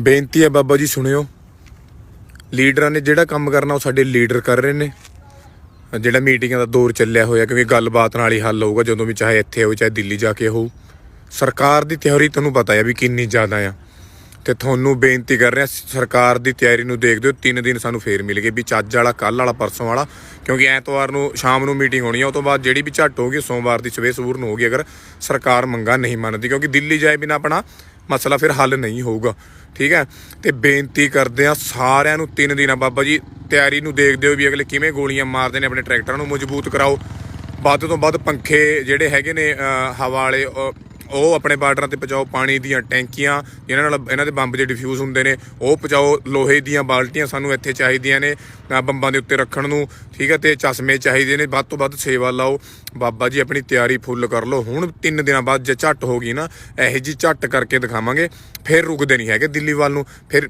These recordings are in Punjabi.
ਬੇਨਤੀ ਹੈ ਬਾਬਾ ਜੀ ਸੁਣਿਓ। ਲੀਡਰਾਂ ਨੇ ਜਿਹੜਾ ਕੰਮ ਕਰਨਾ ਉਹ ਸਾਡੇ ਲੀਡਰ ਕਰ ਰਹੇ ਨੇ। ਜਿਹੜਾ ਮੀਟਿੰਗਾਂ ਦਾ ਦੌਰ ਚੱਲਿਆ ਹੋਇਆ, ਕਿਉਂਕਿ ਗੱਲਬਾਤ ਨਾਲ ਹੀ ਹੱਲ ਹੋਊਗਾ, ਜਦੋਂ ਵੀ ਚਾਹੇ ਇੱਥੇ ਹੋਵੇ ਚਾਹੇ ਦਿੱਲੀ ਜਾ ਕੇ ਹੋਊ। ਸਰਕਾਰ ਦੀ ਤਿਆਰੀ ਤੁਹਾਨੂੰ ਪਤਾ ਹੈ ਵੀ ਕਿੰਨੀ ਜ਼ਿਆਦਾ ਆ। ਤੇ ਤੁਹਾਨੂੰ ਬੇਨਤੀ ਕਰ ਰਿਹਾ, ਸਰਕਾਰ ਦੀ ਤਿਆਰੀ ਨੂੰ ਦੇਖਦੇ ਹੋ ਤਿੰਨ ਦਿਨ ਸਾਨੂੰ ਫੇਰ ਮਿਲ ਗਏ ਵੀ ਚੱਜ ਵਾਲਾ ਕੱਲ ਵਾਲਾ, ਪਰਸੋਂ ਵਾਲਾ, ਕਿਉਂਕਿ ਐਤਵਾਰ ਨੂੰ, ਸ਼ਾਮ ਨੂੰ ਮੀਟਿੰਗ ਹੋਣੀ ਆ, ਉਹ ਤੋਂ ਬਾਅਦ ਜਿਹੜੀ ਵੀ ਝੱਟ ਹੋਗੀ ਸੋਮਵਾਰ ਦੀ ਸਵੇਰ ਸੂਰ ਨੂੰ ਹੋਗੀ ਅਗਰ ਸਰਕਾਰ ਮੰਗਾ ਨਹੀਂ ਮੰਨਦੀ, ਕਿਉਂਕਿ ਦਿੱਲੀ ਜਾਏ ਬਿਨਾ ਆਪਣਾ ਮਸਲਾ ਫਿਰ ਹੱਲ ਨਹੀਂ ਹੋਊਗਾ। ਠੀਕ ਹੈ? ਤੇ ਬੇਨਤੀ ਕਰਦੇ ਆ ਸਾਰਿਆਂ ਨੂੰ ਤਿੰਨ ਦਿਨਾਂ ਬਾਬਾ ਜੀ ਤਿਆਰੀ ਨੂੰ ਦੇਖਦੇ ਹੋ ਵੀ ਅਗਲੇ ਕਿਵੇਂ ਗੋਲੀਆਂ ਮਾਰਦੇ ਨੇ ਆਪਣੇ ਟਰੈਕਟਰਾਂ ਨੂੰ ਮਜ਼ਬੂਤ ਕਰਾਓ। ਵੱਧ ਤੋਂ ਵੱਧ ਪੰਖੇ ਜਿਹੜੇ ਹੈਗੇ ਨੇ ਹਵਾ ਵਾਲੇ ਅਹ, ਉਹ ਆਪਣੇ ਬਾਰਡਰਾਂ ਤੇ ਪਹੁੰਚਾਓ, ਪਾਣੀ ਦੀਆਂ ਟੈਂਕੀਆਂ ਇਹਨਾਂ ਨਾਲ ਇਹਨਾਂ ਦੇ ਬੰਬ ਜੇ ਡਿਫਿਊਜ਼ ਹੁੰਦੇ ਨੇ, ਉਹ ਪਹੁੰਚਾਓ, ਲੋਹੇ ਦੀਆਂ ਬਾਲਟੀਆਂ ਸਾਨੂੰ ਇੱਥੇ ਚਾਹੀਦੀਆਂ ਨੇ ਬੰਬਾਂ ਦੇ ਉੱਤੇ ਰੱਖਣ ਨੂੰ, ਠੀਕ ਹੈ, ਤੇ ਚਸ਼ਮੇ ਚਾਹੀਦੇ ਨੇ, ਵੱਧ ਤੋਂ ਵੱਧ ਸੇਵਾ ਲਾਓ। ਬਾਬਾ ਜੀ ਆਪਣੀ ਤਿਆਰੀ ਫੁੱਲ ਕਰ ਲਓ। ਹੁਣ ਤਿੰਨ ਦਿਨਾਂ ਬਾਅਦ ਜੇ ਝੱਟ ਹੋ ਗਈ ਨਾ, ਇਹੋ ਜੀ ਝੱਟ ਕਰਕੇ ਦਿਖਾਵਾਂਗੇ, ਫਿਰ ਰੁਕਦੇ ਨਹੀਂ ਹੈਗੇ ਦਿੱਲੀ ਵੱਲ ਨੂੰ, ਫਿਰ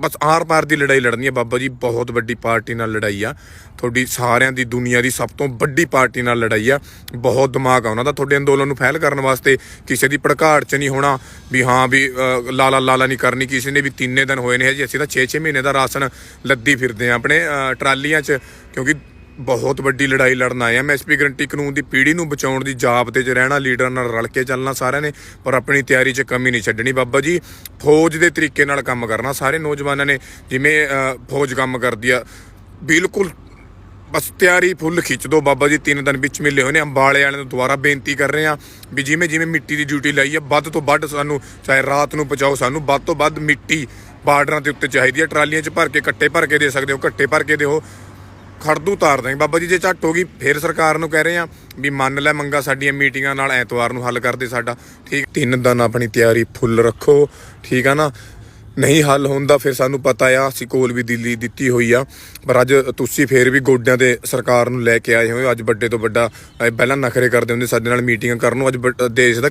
ਬਸ ਆਰ ਪਾਰ ਦੀ ਲੜਾਈ ਲੜਨੀ ਹੈ ਬਾਬਾ ਜੀ, ਬਹੁਤ ਵੱਡੀ ਪਾਰਟੀ ਨਾਲ ਲੜਾਈ ਆ। ਤੁਹਾਡੀ ਸਾਰਿਆਂ ਦੀ, ਦੁਨੀਆ ਦੀ ਸਭ ਤੋਂ ਵੱਡੀ ਪਾਰਟੀ ਨਾਲ ਲੜਾਈ ਆ। ਬਹੁਤ ਦਿਮਾਗ ਆ ਉਹਨਾਂ ਦਾ ਤੁਹਾਡੇ ਅੰਦੋਲਨ ਨੂੰ ਫੈਲ ਕਰਨ ਵਾਸਤੇ। ਕਿਸੇ ਦੀ ਭੜਕਾੜ ਚ ਨਹੀਂ ਹੋਣਾ ਵੀ ਹਾਂ ਵੀ ਲਾਲਾ ਲਾਲਾ ਨਹੀਂ ਕਰਨੀ, ਕਿਸੇ ਨੇ ਵੀ ਤਿੰਨੇ ਦਿਨ ਹੋਏ ਨੇ ਜੀ ਅਸੀਂ ਤਾਂ 6-6 ਮਹੀਨੇ ਦਾ ਰਾਸ਼ਨ ਲੱਦੀ ਫਿਰਦੇ ਆ ਆਪਣੇ ਟਰਾਲੀਆਂ 'ਚ। ਕਿਉਂਕਿ ਬਹੁਤ ਵੱਡੀ ਲੜਾਈ ਲੜਨ ਆਏ ਆ। ਐਮਐਸਪੀ ਗਰੰਟੀ ਕਾਨੂੰਨ ਦੀ ਪੀੜ੍ਹੀ ਨੂੰ ਬਚਾਉਣ ਦੀ ਜਾਬ ਤੇ 'ਚ ਰਹਿਣਾ, ਲੀਡਰਾਂ ਨਾਲ ਰਲ ਕੇ ਚੱਲਣਾ ਸਾਰਿਆਂ ਨੇ, ਪਰ ਆਪਣੀ ਤਿਆਰੀ 'ਚ ਕਮੀ ਨਹੀਂ ਛੱਡਣੀ। ਬਾਬਾ ਜੀ, ਫੌਜ ਦੇ ਤਰੀਕੇ ਨਾਲ ਕੰਮ ਕਰਨਾ। ਸਾਰੇ ਨੌਜਵਾਨਾਂ ਨੇ ਜਿਵੇਂ ਫੌਜ ਕੰਮ ਕਰਦੀ ਆ, ਬਿਲਕੁਲ ਬਸ ਤਿਆਰੀ ਫੁੱਲ ਖਿੱਚ ਦੋ। ਬਾਬਾ ਜੀ, ਤਿੰਨ ਦਿਨ ਵਿੱਚ ਮਿਲੇ ਹੋਏ ਨੇ। ਅੰਬਾਲੇ ਵਾਲਿਆਂ ਨੂੰ ਦੁਬਾਰਾ ਬੇਨਤੀ ਕਰ ਰਹੇ ਆ ਵੀ ਜਿਵੇਂ ਜਿਵੇਂ ਮਿੱਟੀ ਦੀ ਡਿਊਟੀ ਲਈ ਆ, ਵੱਧ ਤੋਂ ਵੱਧ ਸਾਨੂੰ, ਚਾਹੇ ਰਾਤ ਨੂੰ ਪਹੁੰਚਾਓ ਸਾਨੂੰ, ਵੱਧ ਤੋਂ ਵੱਧ ਮਿੱਟੀ ਬਾਰਡਰਾਂ ਦੇ ਉੱਤੇ ਚਾਹੀਦੀ ਹੈ ਟਰਾਲੀਆਂ 'ਚ ਭਰ ਕੇ, ਕੱਟੇ ਭਰ ਕੇ ਦੇ ਸਕਦੇ ਹੋ ਕੱਟੇ ਭਰ ਕੇ ਦਿਓ। ਖੜਦੂ ਤਾਰ ਦਾਂਗੇ ਬਾਬਾ ਜੀ, ਜੇ ਝੱਟ ਹੋ ਗਈ, ਫਿਰ ਸਰਕਾਰ ਨੂੰ ਕਹਿ ਰਹੇ ਆ ਵੀ ਮੰਨ ਲੈ ਮੰਗਾ ਸਾਡੀਆਂ ਮੀਟਿੰਗਾਂ ਨਾਲ ਐਤਵਾਰ ਨੂੰ ਹੱਲ ਕਰਦੇ ਸਾਡਾ। ਠੀਕ, ਤਿੰਨ ਦਿਨ ਆਪਣੀ ਤਿਆਰੀ ਫੁੱਲ ਰੱਖੋ। ਠੀਕ ਆ ਨਾ? ਨਹੀਂ ਹੱਲ ਹੁੰਦਾ, ਫਿਰ ਸਾਨੂੰ ਪਤਾ ਆ, ਅਸੀਂ ਕੋਲ ਵੀ ਦਿੱਲੀ ਦਿੱਤੀ ਹੋਈ ਆ। ਪਰ ਅੱਜ ਤੁਸੀਂ ਫੇਰ ਵੀ ਗੋਡਿਆਂ ਤੇ ਸਰਕਾਰ ਨੂੰ ਲੈ ਕੇ ਆਏ ਹੋਏ ਅੱਜ ਵੱਡੇ ਤੋਂ ਵੱਡਾ ਪਹਿਲਾਂ ਨਖਰੇ ਕਰਦੇ ਹੁੰਦੇ ਸਾਡੇ ਨਾਲ ਮੀਟਿੰਗਾਂ ਕਰਨ ਨੂੰ। ਅੱਜ ਵੱਡ- ਦੇਸ਼ ਦਾ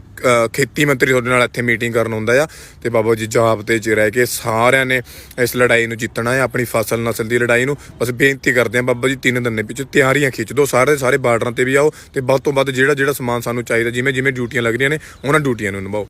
ਖੇਤੀ ਮੰਤਰੀ ਤੁਹਾਡੇ ਨਾਲ ਇੱਥੇ ਮੀਟਿੰਗ ਕਰਨ ਹੁੰਦਾ ਆ। ਤੇ ਬਾਬਾ ਜੀ ਜਾਬ ਤੇ ਚ ਰਹਿ ਕੇ ਸਾਰਿਆਂ ਨੇ ਇਸ ਲੜਾਈ ਨੂੰ ਜਿੱਤਣਾ ਹੈ ਆਪਣੀ ਫਸਲ ਨਸਲ ਦੀ ਲੜਾਈ ਨੂੰ। ਬਸ ਬੇਨਤੀ ਕਰਦੇ ਆ ਬਾਬਾ ਜੀ, ਤਿੰਨ ਦਿਨ ਦੇ ਵਿੱਚ ਤਿਆਰੀਆਂ ਖਿੱਚ ਦਿਓ ਸਾਰੇ ਸਾਰੇ ਬਾਰਡਰਾਂ ਤੇ ਵੀ ਆਓ ਤੇ ਵੱਧ ਤੋਂ ਵੱਧ ਜਿਹੜਾ ਜਿਹੜਾ ਸਮਾਨ ਸਾਨੂੰ ਚਾਹੀਦਾ, ਜਿਵੇਂ ਜਿਵੇਂ ਡਿਊਟੀਆਂ ਲੱਗ ਰਹੀਆਂ ਨੇ, ਉਹਨਾਂ ਡਿਊਟੀਆਂ ਨੂੰ ਨਿਭਾਓ।